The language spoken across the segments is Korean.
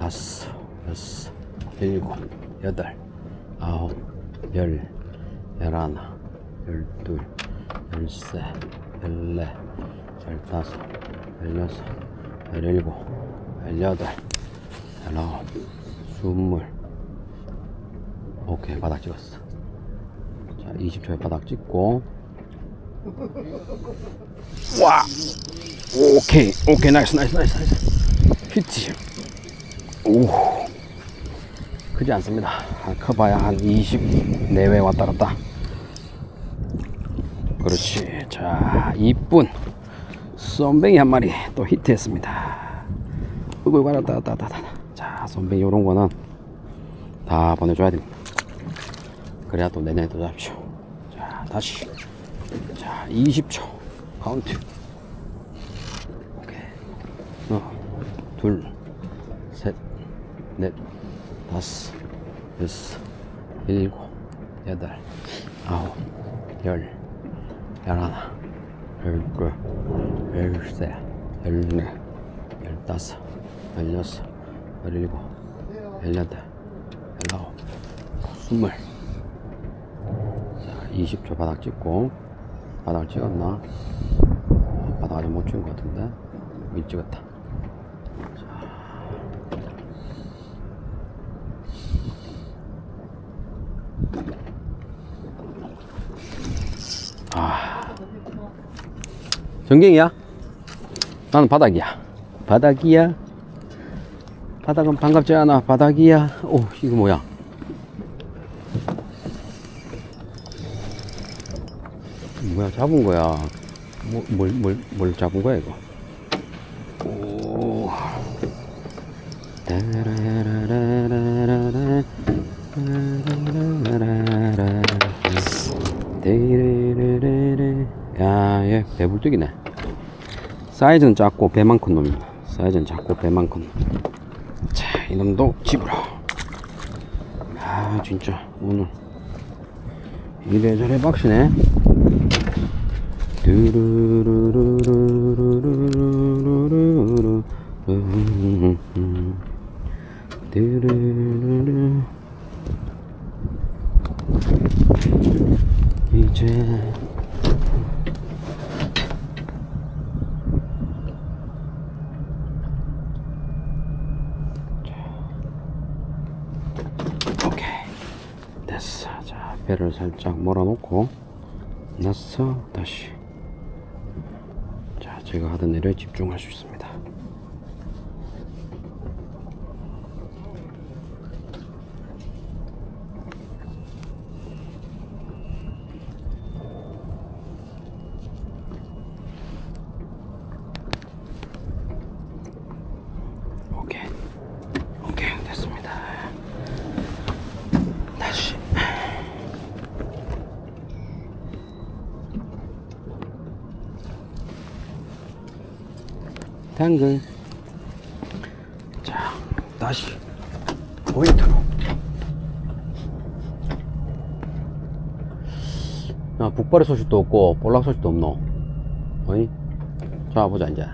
다섯, 여섯, 일곱, 여덟, 아홉, 열, 열하나, 열둘, 열세, 열네, 열다섯, 열여섯, 열일곱, 열여덟, 열아홉, 스물. 오케이, 바닥 찍었어. 자, 20초에 바닥 찍고. 와! 오케이, 오케이, 나이스, 나이스, 나이스, 나이스. 히트. 오. 크지 않습니다. 한 커봐야 한 20 내외 왔다 갔다. 그렇지. 자, 이쁜 쏨뱅이 한 마리 또 히트했습니다. 갔다 왔다 갔다. 자, 쏨뱅이 요런 거는 다 보내줘야 됩니다. 그래야 또 내년에 또 잡죠. 자, 다시. 자, 20초. 카운트. 오케이. 하나, 둘, 셋, 넷, 다섯, 여섯, 일곱, 여덟, 아홉, 열, 열하나, 열둘, 열셋, 열넷, 열다섯, 열여섯, 열일곱, 열여덟, 열아홉, 스물. 자, 20초 바닥 찍고, 바닥을 찍었나? 바닥 아직 못 찍은 것 같은데? 밀 찍었다. 전갱이야? 나는 바닥이야. 바닥이야. 바닥은 반갑지 않아. 바닥이야. 오, 이거 뭐야? 뭐야, 잡은 거야. 뭐, 뭘, 뭘, 뭘 잡은 거야, 이거? 오. 데이레레레레. 야, 얘 배불뚝이네. 사이즈는 작고 배만 큰 놈입니다. 사이즈는 작고 배만 큰 놈. 자, 이놈도 집으로. 아, 진짜 오늘 이래저래 박시네. 두루루루루루루루루루루루. 두루루루. 이제 오케이 됐어. 자 배를 살짝 몰아놓고 났어 다시. 자 제가 하던 일에 집중할 수 있습니다. 오케이 오케이 됐습니다 다시 당근 자 다시. 포인트로 야 북발의 소식도 없고 볼락 소식도 없노? 어이? 자 보자 이제.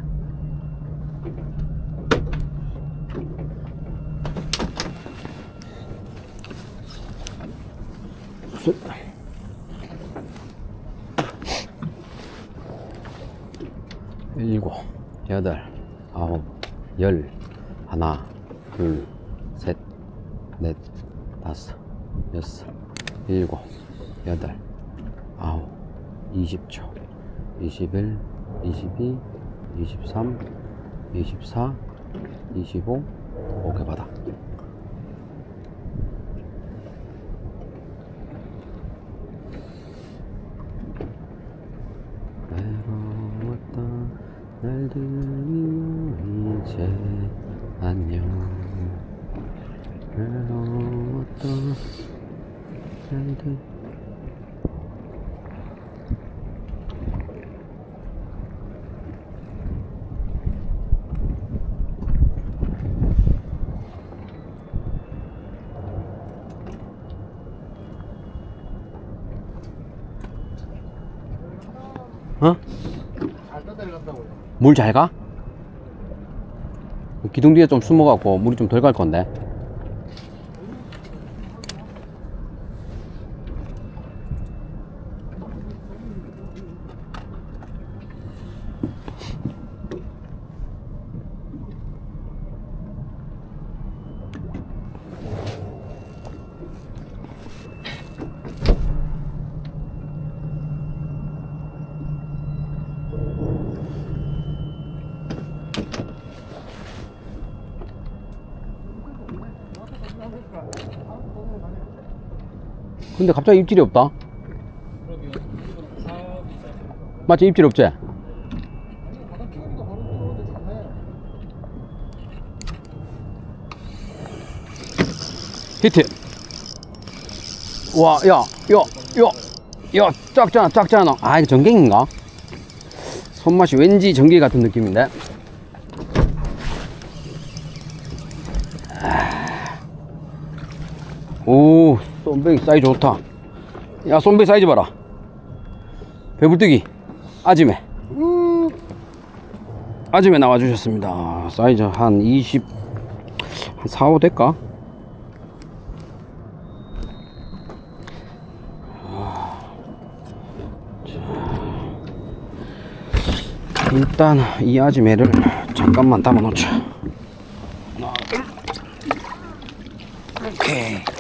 셋. 일곱, 여덟, 아홉, 열, 하나, 둘, 셋, 넷, 다섯, 여섯, 일곱, 여덟, 아홉, 이십 초, 이십일, 이십이, 이십삼, 이십사, 이십오, 오케이. 외로웠던 날들이 이제 안녕 외로웠던 날들 어? 물 잘 가? 기둥 뒤에 좀 숨어갖고 물이 좀 덜 갈 건데. 근데 갑자기 입질이 없다. 맞지? 입질 없지? 히트. 와, 야, 야, 야, 야, 작잖아, 작잖아. 아, 이거 전갱인가? 손맛이 왠지 전갱 같은 느낌인데. 오, 쏨뱅이 사이즈 좋다. 야, 쏨뱅이 사이즈 봐라. 배불뜨기. 아지매. 아지매 나와주셨습니다. 사이즈 한 20, 한 4, 5 될까? 일단 이 아지매를 잠깐만 담아 놓자. 하나, 둘. 오케이.